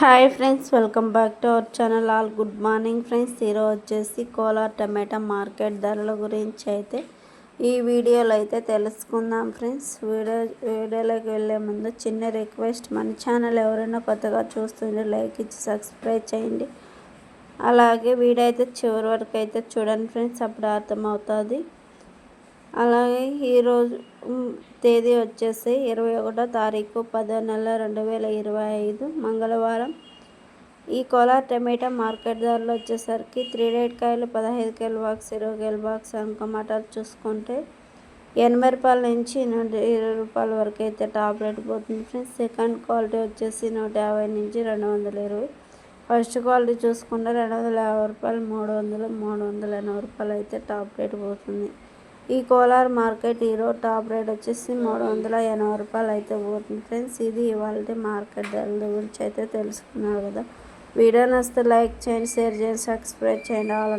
Hi friends welcome back to our channel. All good morning friends. ఈరోజు వచ్చేసి కోలార్ టమాటా market ధరల గురించి అయితే ఈ వీడియోలో అయితే తెలుసుకుందాం ఫ్రెండ్స్. వీడియో వీడియోలోకి వెళ్ళే ముందు చిన్న రిక్వెస్ట్ మన ఛానల్ ఎవరైనా కొత్తగా చూస్తుంటే లైక్ ఇచ్చి సబ్స్క్రైబ్ చేయండి. అలాగే వీడియో అయితే చివరి వరకు అయితే చూడండి ఫ్రెండ్స్ అప్పుడు అర్థమవుతుంది. అలాగే ఈరోజు తేదీ వచ్చేసి ఇరవై ఒకటో తారీఖు పదో నెల రెండు వేల ఇరవై ఐదు మంగళవారం. ఈ కోలార్ టమాటా మార్కెట్ ధరలు వచ్చేసరికి త్రీ డేట్ కాయలు పదహైదు కేల బాక్స్ ఇరవై కేల బాక్స్ అంకమాటాలు చూసుకుంటే ఎనభై రూపాయల నుంచి నూట ఇరవై రూపాయల వరకు అయితే టాప్ రేట్ పోతుంది ఫ్రెండ్స్. సెకండ్ క్వాలిటీ వచ్చేసి నూట యాభై నుంచి రెండు వందల ఇరవై. ఫస్ట్ క్వాలిటీ చూసుకుంటే రెండు వందల యాభై రూపాయలు మూడు వందలు మూడు వందల ఎనభై రూపాయలు అయితే టాప్ రేట్ పోతుంది. ఈ కోలార్ మార్కెట్ ఈరోజు టాప్ రేట్ వచ్చేసి మూడు వందల ఎనభై రూపాయలు అయితే పోతుంది. ఫ్రెండ్స్ ఇది ఇవాళ మార్కెట్ ధరల గురించి అయితే తెలుసుకున్నారు కదా. వీడియో నచ్చితే లైక్ చేయండి షేర్ చేయండి సబ్స్క్రైబ్ చేయండి. ఆల్